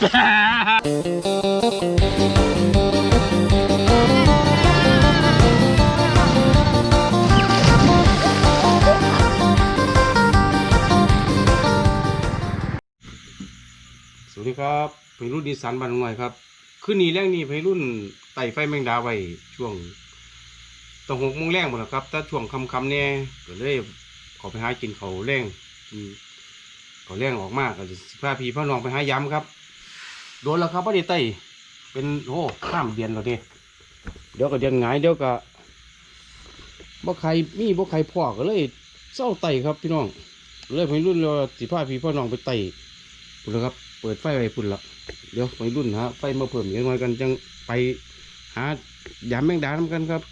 สวัสดีครับเพลรุ่นดีสันบันหน่อยครับคืนนี้แรงนี้เพลรุ่นไต่ไฟแมงดาไว้ช่วงต้องหกโมงแรงหมดแล้วครับถ้าช่วงคำคำเนี่ยก็เลยขอไปหากินเขาแรงกินเขาแรงออกมากก็จะพาพี่พ่อน้องไปหาย้ำครับ โดนแล้วครับพ่อดีไตเป็นโอ้ข้ามเดือนแล้วเนี่ยเดี๋ยวก็เดือนหงายเดี๋ยวก็บ่ใครมีบ่ใครพ่อก็เลยเศร้าไตครับพี่น้องเลยเพลรุ่นเราสิพาพี่พ่อน้องไปไต่พุ่นแล้วครับ เปิดไฟไว้พุ่นละเดี๋ยวไปรุ่นหาไฟมาเพิ่มอีกหน่อยกันจังไปหายามแมงดาทำกันครับ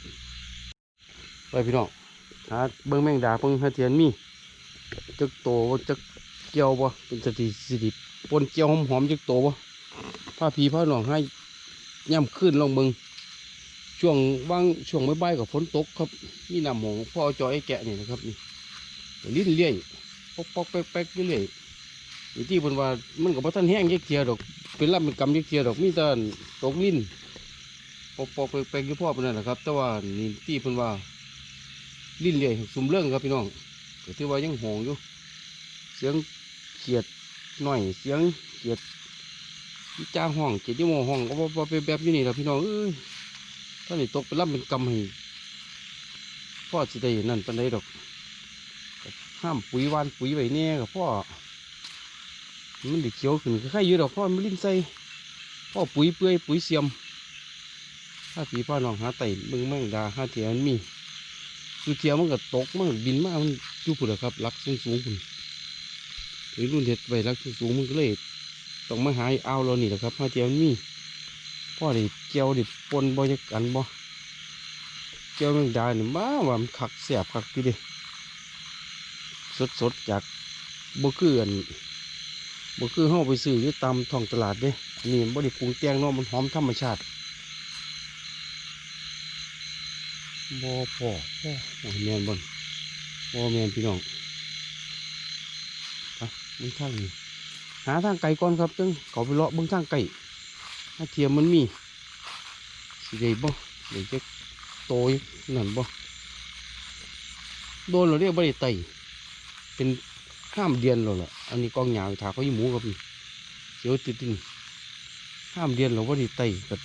ไปพี่น้องหาเบิ้งแมงดาเบิ้งหาเทียนมีจักโตบ่จักเกียวบ่เป็นสติสิริปนเกียวหอมๆจักโตบ่ ผ้าพีผ้าหนองให้ย่ำขึ้นลงเบิ้งช่วงว่างช่วงบ่ายๆกับฝนตกครับมีนำหมองพ่อจอยแกะนี่นะครับนี่ลิ้นเลี่ยปอกปอกแป๊กๆอยู่เรื่อยอยู่ที่เพิ่นว่ามันก็บ่ทันแห้งยักเทียดอก เป็นลำเป็นกำยักเทียดอกมีแต่ตกลิ้นปอกปอกแปลกๆยู่พ่อเพิ่นนั่นแหละครับ แต่ว่านี่ที่เพิ่นว่าลิ้นเลื่ยสุ่มเรื่องครับพี่น้องก็ถือว่ายังหงอยู่ เสียงเขียดหน่อยเสียงเขียด จ้าห้องเขียดที่โมห้องก็บ่บ่เป็นแบบอยู่นี่ล่ะพี่น้องเอ้ยถ้านี่ตกเป็นลำเป็นกำให้พ่อสิได้นั่นปานใดดอกห้ามปุ๋ยวานปุ๋ยไว้แน่กับพ่อมันด้เขียวขึ้นก็ใครอยู่ดอกพ่อมันลิ้นใส่พ่อปุ๋ยเปื่อยปุ๋ยเสียมถ้าผีพ่อน้องหาไต่เบิ่งแม่งดาหาเทียมันมีคือเทียมันก็ตกมันก็บินมามันอยู่พุ่นแหละครับรักสูงสูงๆพุ่นหรือรุ่นเห็ดไว้รักสูงสูงมันก็เลย ต้องมาหาเอาเรานี่แหละครับหาเทียมันมีพ่อด้เกี่ยวด้ปนบ่จักกันบ่เกี่ยวแม่งดาเนี่ยบ้าว่ามันคักแสบคักอยู่เดิสดๆจากบ่คืออันบ่คือเฮาไปซื้ออยู่ตามท้องตลาดเด้อันนี้บ่ได้ปรุงแต่งเนาะมันหอมธรรมชาติบ่พอพอโอ้ยแมนบ่นบ่แมนพี่น้องไปเบิ่งทางนี้ หาทางไกลก่อนครับจึงเขาไปเลาะเบิ่งทางไกลถ้าเทียมมันมีสิได้บ่เดี๋ยวจะโตยนั่นบ่โดนเราเรียกบ่ได้ไตเป็นห้ามเดือนเราละอันนี้กองหยาถาเขายี่หมูกับนี่เขียวติดนี่ห้ามเดือนเราว่าดีไตกับ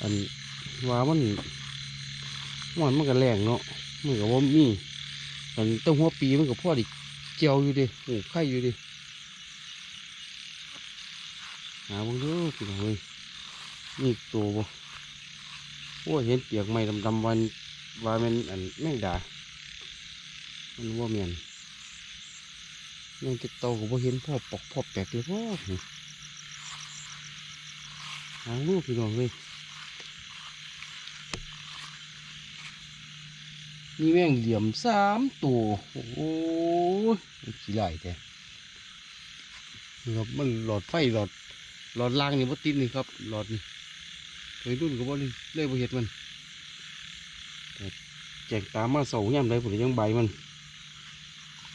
อันว่ามันมันมันก็แรงเนาะมันก็ว่ามีอันต้งหัวปีมันก็พ่อดิเจียวอยู่ดิโอ้ไข่อยู่ดิ หาบางเด้อพี่น้องเอ้ยนี่ตัวบ่โอ้เห็นเปียกไม้ดำๆวันว่ามันอันแมงดา มันว่าแมนยังจะโตก็บ่เห็นพ่อปอกพ่อแปลกเลยพ่อนี่หางลูกพี่น้องเลยมีแม่งเหลี่ยมสามตัวโอ้โหขี้ไหลแต่นี่ครับมันหลอดไฟหลอด หลอดล่างนี่บ่ติดนี่ครับหลอดนี่เคยรุ่นก็บ่เลยเลยบเห็ดมันแจกตามมาเสาย่ำได้ผมยังใบมัน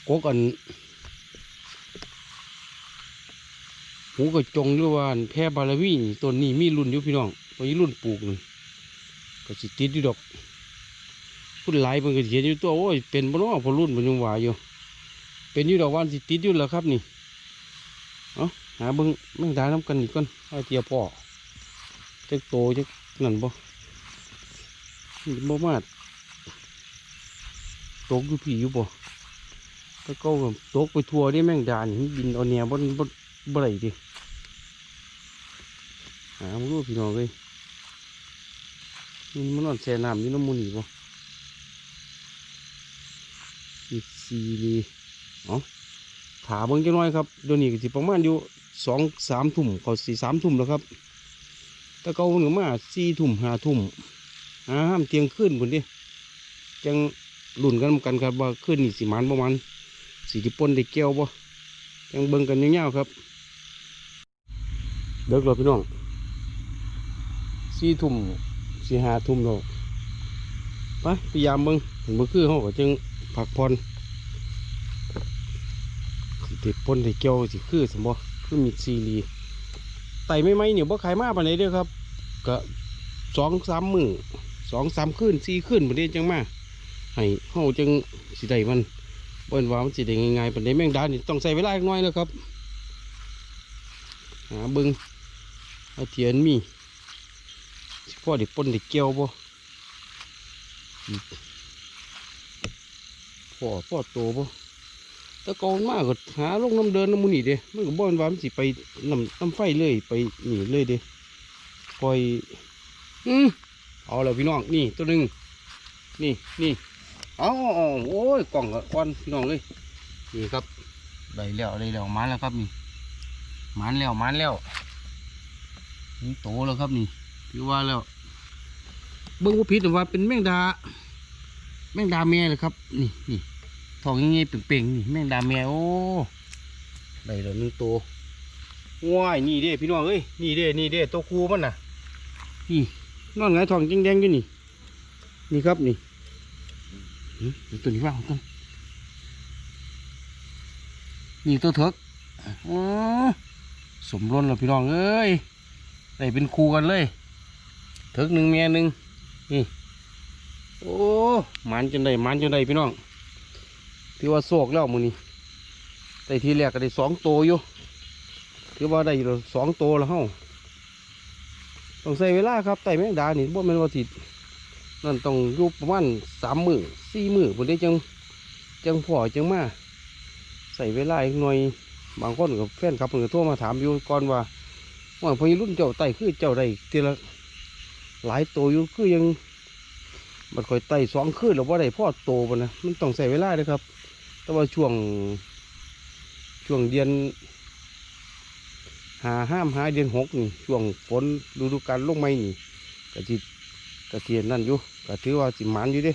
กกอันหูกระจงหรือว่าแพร่บาลาวีนี่ต้นนี้มีรุ่นอยู่พี่น้องตัวนี้รุ่นปลูกนี่ก็สิติดอยู่ดอกพุ่นหลายเพิ่นก็เห็นอยู่ตัวโอ้ยเป็นบ่เนาะพอรุ่นมันยังว่าอยู่ เป็นอยู่ดอกวันสิติดอยู่แล้วครับนี่เอา หาเบิ่งแมงดาน้ำกันอีกก่อนเอาเตียพ่อจักโตจักนั่นบ่นี่บ่มาตกอยู่พี่อยู่บ่แล้วก็ตกไปทั่วได้แมงดานี่บินเอาแนวบนบนบ่ได้ดิหาบ่รู้พี่น้องเลยมันมันนอนแช่น้ำอยู่น้ำมูนี่บ่อีกสี่ลีอ๋อถาเบิ่งจังน้อยครับเดี๋ยวนี้ก็สิประมาณอยู่ สองสามทุ่มเขาสี่สามทุ่มแล้วครับต่เกาหนึ่งมาสี่ทุ่มห้าทุ่มหาห้ามเที่ยงคืนพุ่นดิจังหลุนกันกันครับว่าคืนนี่สิมันประมาณสี่ที่ปนได้แก้วบ่ยังเบิ่งกันยาวๆครับ เด็กเราพี่น้องสี่ทุ่มสี่ห้าทุ่มเราไปพยายามเบิ่งถึงเมื่อคืนเขาก็จึงผักผ่อนสิติดปนติเกี่ยวสิคือสมบ่ คือมีซีรีไต่ไม่ไหมเนี่ยบ่ขายมากปานไหนเด้อครับก็สองสามมือสองสามคืนสี่คืนประเดี๋ยวจังมาให้เฮาจังสิได้มันบ่เห็นว่ามันสิได้ง่ายๆปานใดแมงดานี่ต้องใช้เวลาอีกหน้อยนะครับหาเบิ่งเอาเทียนมีสิพ่อได้ปนได้เกี่ยวบ่พ่อพ่อโตบ่ ตะกอนมากก็หาลงน้ำเดินน้ำมูนี่เด้มันก็บ่นว่ามันสิไปน้ำน้ำไฟเลยไปนี่เลยเด้ปล่อยอืมเอาแล้วพี่น้องนี่ตัวหนึ่งนี่นี่เอาเอาโอ้ยกล่องก็ก้อนพี่น้องเลยนี่ครับได้แล้วได้แล้วมาแล้วครับนี่มานแล้วมานแล้วนี่โตแล้วครับนี่ถือว่าแล้วเบิ้งว่าผิดว่าเป็นแมงดา แมงดาแม่เลยครับ นี่นี่ ทองยังไงเป่งๆนี่แม่งดาแมวโอ้ได้แล้วหนึ่งตัวว้ายนี่เด้พี่น้องเอ้ยนี่เด้นี่เด้ตัวคูมันน่ะนี่นอนไงทองแดงๆอยู่นี่ นี่ครับนี่ตัวนี้ว่างต้นนี่ตัวเถิกอสมรนแล้วพี่น้องเอ้ยได้เป็นคูกันเลยเถิกหนึ่งเมียหนึ่งนี่โอ้หมันจนได้หมันจนได้พี่น้อง ถือว่าโศกแล้วมือนี้แต่ทีแรกก็ได้สองโตอยู่ถือว่าได้อยู่สองโตแล้วเฮาต้องใส่เวลาครับไต่แมงดานี่บ่แม่นว่าสินั่นต้องอยู่ประมาณสามมือสี่มือพอได้จังจังพอจังมาใส่เวลาอีกหน่อยบางคนกับแฟนครับเพิ่นก็โทรมาถามอยู่ก่อนว่าว่าพอรุ่นเจ้าไต่คือเจ้าได้ทีละหลายโตวอยู่คือยัง มันคอยไต่สองคืนแล้วว่าได้พ่อโตบ่นะมันต้องใส่เวลาเลยครับ แต่ว่าช่วงช่วงเดือนหาห้ามหาเดือนหกนี่ช่วงฝนฤดูกาลลงไม่นี่กะจิกะเทียนนั่นอยู่ก็ถือว่าสิมันอยู่เด้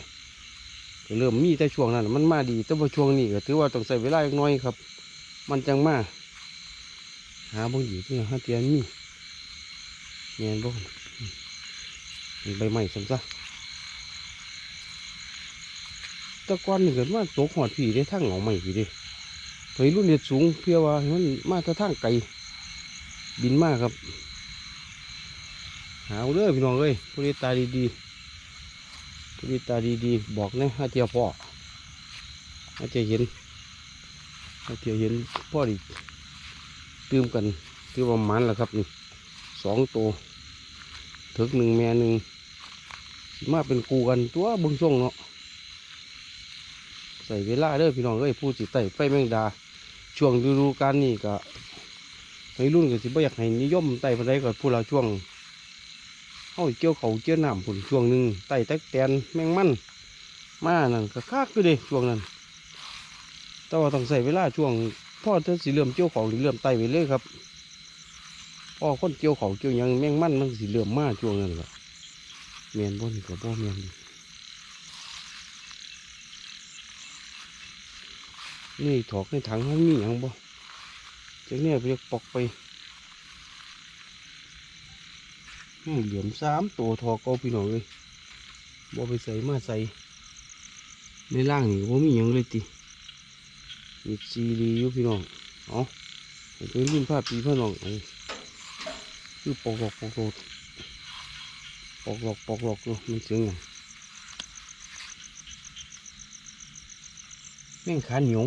เริ่มมีแต่ช่วงนั้นมันมาดีแต่ว่าช่วงนี้ก็ถือว่าต้องใส่เวลาอีกหน้อยครับ มันจังมาหาบ่อยู่ที่หาเทียนมีเงียนบ่มีใบไม้สัมซะ แตะกอนนี่เกิดมาตกหอดผีได้ทั้งเหงาใหม่ผีด้ไปรุ่นเด็ดสูงเพื่อว่ามันมาแตะทางไกลบินมากครับ หาเด้อพี่น้องเอ้ยผู้ดีตาดีๆผู้ดีตาดีๆบอกนะให้เทียพ่อให้เทียเห็นให้เทียเห็นพ่อดิตื่มกันคือว่ามันแหละครับนี่สองตัวถึกหนึ่งแม่หนึ่งมาเป็นกูกันตัวเบึงส่งเนาะ ใส่เวลาเด้อพี่น้องเอ้ยผู้สิไต่ไฟแมงดา ช่วงฤดูกาลนี่ก็ในรุ่นก็สิบ่อยากให้นิยมไต่ปานใดก็ผู้เราช่วงเฮาเกี่ยวเขาเกี่ยวน้ำผลช่วงหนึ่งไต่แตกแตนแมงมันมานั่นก็คักอยู่เด้ช่วงนั้น แต่ว่าต้องใส่เวลาช่วงพ่อถ้าสิเริ่มเกี่ยวเขาหรือเริ่มไต่ไปเลยครับพ่อคนเกี่ยวเขาเกี่ยวยังแมงมันมันสิเริ่มมาช่วงนั้นแหละแมนบ่นี่ก็บ่แมน นี่ถอกในถังเขามีอย่างบ่จากเนี้ยเรียกปอกไปอืมเหลี่ยมสามตัวถอกเอาพี่น้องเลยบ่ไปใส่มาใส่ในล่างนี่ก็มีอย่างเลยติมีซีรีอยู่พี่น้องเอาให้เป็นรุ่นผ้าปีผ้าน้องเอาคือปอกหลอกปอกหลอกปอกหลอกปอกหลอกอยู่มันเสียงหยัง แม่งขาเหนียว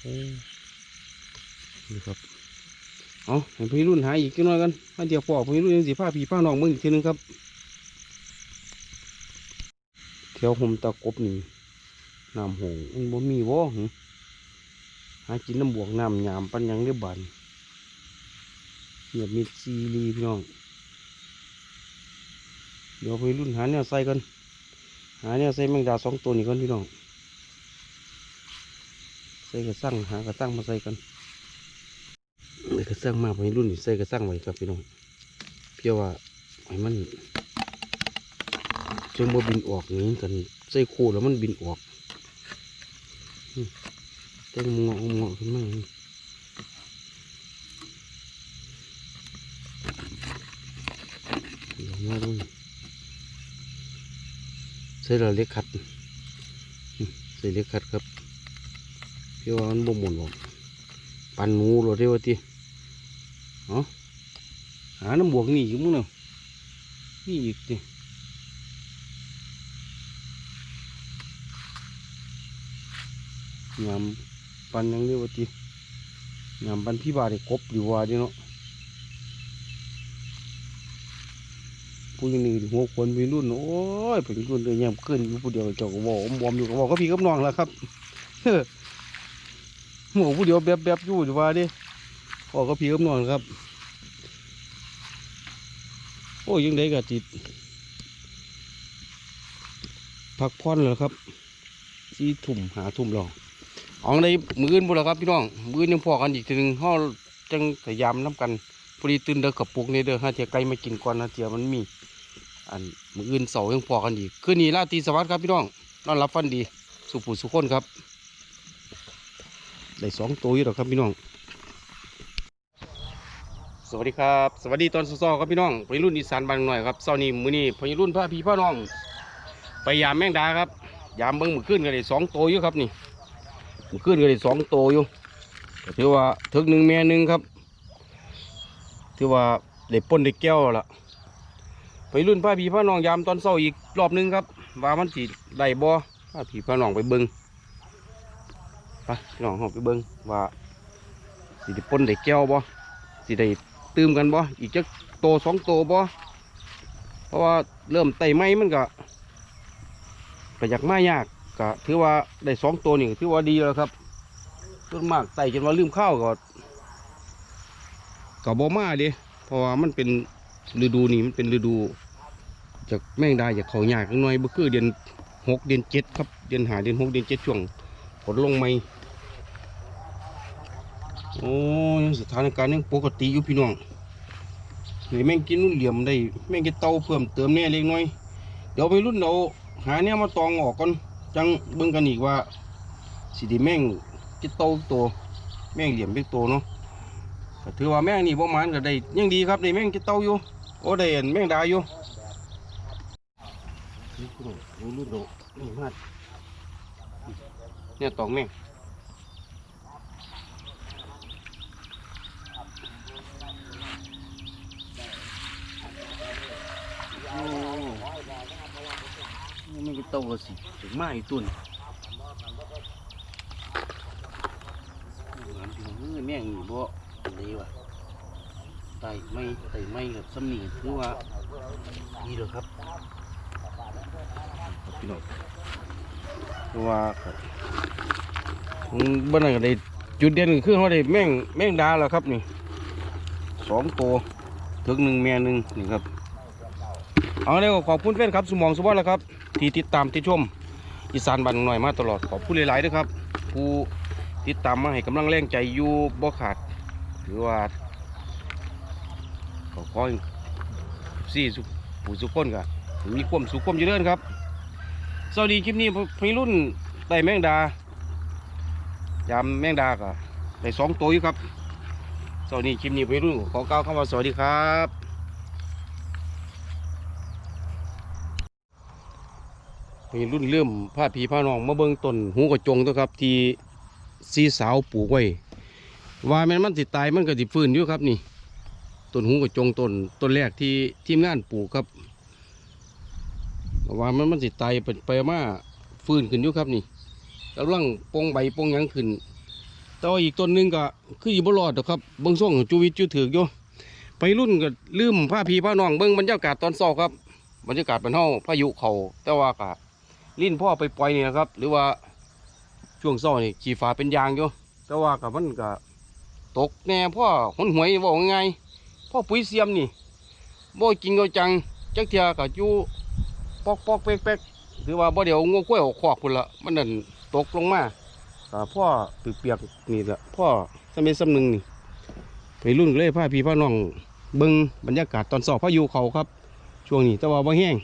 โอ้นี่ครับเอาให้พี่รุ่นหาอีกจังหน่อยกันมาเดี๋ยวปอกพี่รุ่นยังสีผ้าผีผ้านองมึงอีกทีหนึงครับแถวห่มตะกบนี่น้ำหงมันบ่มีบ่หึหากินน้ำบวกน้ำยามปันยังได้บานเหียบมีซีรีพี่น้อง เดี๋ยวพี่รุ่นหาแนวใส่กัน หาแนวใส่แมงดาสองตัวนี้ก่อนพี่น้อง ส่กระสังหากระสังมาใส่กันกระสังมาไปรุ่นใส่กระสังไว้ครับพี่น้องเพียงว่าให้มันจังบ่บินออกนี้กันใส่คู่แล้วมันบินออกอืมจังงอกงอกขึ้นมาอย่างนี้เดี๋ยวมาดูนี่ใส่เราเล็กขัดใส่เล็กขัดครับ พี่ว่ามันบ่หมุนออกปันหนูโรเรียกว่าที่เอาหาน้ำบวกนี่อยู่มึงเนาะนี่อีกดิยำปันยังเรียกว่าจียำปันพี่บาด้กบดีว่าดิเนาะผู้ยังนี่หัวคนมีรุ่นโอ้ยเป็นรุ่นเลยยำขึ้นอยู่ผู้เดียวเจ้าก็บอกอมบอมอยู่ก็บอกก็พี่กับน้องแล้วครับเฮ้ หมูผู้เดียวแบบแบบๆอยู่ว่าดิบอกก็พี่กับนองครับ โอ้ยยังได้กะติดพักผ่อนแล้วครับสี่ถุ่มหาถุ่มรอเอาในมืออื่นบุแล้วครับพี่น้องมืออื่นยังพอกันอีกทีหนึ่งห้อจังพยายามน้ำกันพอดีตื่นเด้อกับปุกนี่เด้อฮะเทียไก่มากินก่อนนะเทียมันมี อันมืออื่นเสายังพอกันอีกคืนนี้ราตีสวัสดิ์ครับพี่น้องนอนรับฟันดี สุผู้สุขคนครับ ได้สองตัวอยู่หรอกครับพี่น้อง สวัสดีครับ สวัสดีตอนซ้อๆครับพี่น้องไปรุ่นอีสานบ้านหน่อยครับเช้านี้มื้อนี้พยรุ่นพาพี่พ่อน้อง ไปยามแมงดาครับ ยามเบิ้งมือขึ้นกันเลยสองตัวอยู่ครับนี่มือขึ้นกันเลยสองตัวอยู่ถือว่าถึกหนึ่งแม่หนึ่งครับถือว่าได้ปนได้แก้วแล้วละไปรุ่นพาพี่พ่อน้องยามตอนเช้าอีกรอบนึงครับ ว่ามันสิได้บ่พาพี่พ่อน้องไปเบิ้ง ไปพี่น้องเราไปเบิ้งว่าสิได้ปนได้แก้วบ่สิได้ตื่มกันบ่อีกจักโตสองโตบ่เพราะว่าเริ่มไต่ไม้มันก็ก็อยากมายากก็ถือว่าได้สองตัวนี่ถือว่าดีแล้วครับส่วนมากไต่จนว่าลืมข้าวก็ก็บ่มาดิเพราะว่ามันเป็นฤดูนี่มันเป็นฤดูจากแมงดาจากเขายากหน่อยบ่คือเดือนหกเดือนเจ็ดครับเดือนหาเดือนหกเดือนเจ็ดช่วง ฝนลงไม่โอ้ยังสถานการณ์ยังปกติอยู่พี่น้องนี่แม่งกินนุ่นเหลี่ยมได้แม่งกินเตาเพิ่มเติมแน่เล็กน้อย เดี๋ยวไปรุ่นเราหาเนี่ยมาตองออกก่อนจังเบิ่งกันอีกว่าสิดีแม่งกินเตาตัวแม่งเหลี่ยมเป็นตัวเนาะถือว่าแม่งนี่ประมาณก็ได้ยังดีครับได้แม่งกินเตาอยู่โอ้ได้อันแม่งดาอยู่นี่คุณรุ่นรุ่นเรานี่มา เนี่ยตองแม่งโอ้นี่มันก็โตสิถึงมาอีกตุนเฮ้ยแม่งนี่บ่อันนี้วะไตไม่ไตไม่กับสำนีถือว่าดีเลยครับครับพี่น้อง ถือว่าครับบ้านไหนก็ได้จุดเด่นก็คือเขาได้แม่งแม่งดาแล้วครับนี่สองตัวถึงหนึ่งแม่หนึ่งนี่ครับเอาเลยขอบคุณแฟนครับสมองสวัสดิ์แล้วครับ ที่ติดตามที่ชมอีสานบันหน่อยมาตลอดขอบคุณหลายๆด้วยครับ ผู้ติดตามมาให้กำลังแรงใจอยู่บ่ขาดหรือว่าขอขอสี่สุผู้สุขคนกันมีความสุขความเจริญครับ สวัสดีคลิปนี้พี่รุ่นไต่แมงดายามแมงดาก็ได้สองตัวอยู่ครับสวัสดีคลิปนี้พี่รุ่นขอกล่าวคำว่าสวัสดีครับมีรุ่นเริ่มผ้าผีผ้านองมาเบิ่งต้นหูกระจงตัวครับ ที่ซีสาวปลูกไว้ว่าแมันมันสิตายมันก็สิดฟื้นอยู่ครับนี่ต้นหูกระจงต้นต้นแรกที่ทีมงานปลูกครับ ว่ามันมันสิตายไปไปมาฟื้นขึ้นอยู่ครับนี่กำลังปองใบปองยังขึ้น แต่ว่าอีกต้นหนึงก็คืออยู่บ่รอดครับเบิ่งส่งจูวิจูถืออยู่ไปรุ่นก็ลืมผ้าผีผ้าน้องเบิ่งบรรยากาศตอนเช้าครับ บรรยากาศเป็นเฮาพายุเขาแต่ว่าก็ลิ้นพ่อไปปล่อยนี่นะครับ หรือว่าช่วงเช้านี่ขี่ฟ้าเป็นยางอยู่แต่ว่ากับมันก็ตกแน่พ่อหนหวยบอกง่ายพ่อปุ๋ยเสียมนี่บ่กินก็จังจักเทียก็อยู่ ปอกปอกเป๊กเป๊กๆหรือว่าบ่เดี๋ยวงูกล้วยออกขอกพุ่นละมันนั่นตกลงมาก็พ่อเปียกๆนี่แหละพ่อสมัยสำนึงนี่ไปรุ่นเลยพาพี่พาน้องเบิ่งบรรยากาศตอนเช้าพายุเขาครับ ช่วงนี้แต่ว่าบ่แห้ง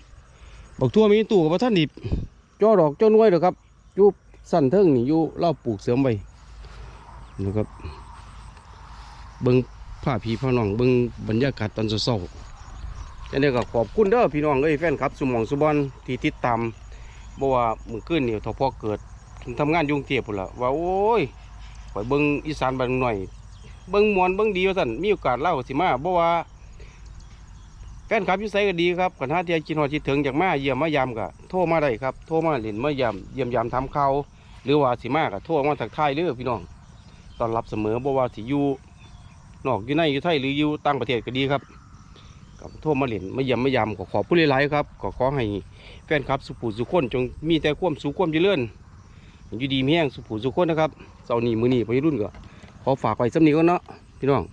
บักทั่วมีตู้กับท่านดิบจ่อดอกจ่อน่วยเด้อครับยูสั่นเทิงนี่ยูเล่าปลูกเสริมไว้นะครับเบิ้งผ้าพี่พ่อน้องเบิ้งบรรยากาศตอนเช้า จังได๋ก็ขอบคุณเด้อพี่น้องเอ้ยแฟนครับสมองสุบอนที่ติดตามบ่ว่ามื้อคืนเนี่ยทพอเกิดทำงานยุ่งเทพพุ่นละว่าโอ้ยไปเบิ้งอีสานบ้านหน่อย เบิ่งมวนเบิ่งดีว่าซั่นมีโอกาสเล่าสิมาบ่ว่าแฟนคลับยู่ไสก็ดีครับกันหาเทียกินฮอดคิดถึงจากมาเยี่ยมมายามก็โทรมาได้ครับโทรมาเล่นมายามเยี่ยมยามทำข่าหรือว่าสิมาก็โทรมาทักทายเด้อพี่น้องตอนรับเสมอบ่ว่าสิอยู่นอกอยู่ในอยู่ไทยหรืออยู่ต่างประเทศก็ดีครับ กับโทรมาเล่นมาเยี่ยมมายามขอขอผู้เลายๆครับขอขอให้แฟนครับสุผูสุขคนจงมีแต่ความสุขความเจริญอยู่ดีมีแห้งสุผูสุขคนนะครับเสาร์นี้มื้อนี้ไปรุ่นก็ขอฝากไว้สำนีก็เนาะพี่น้อง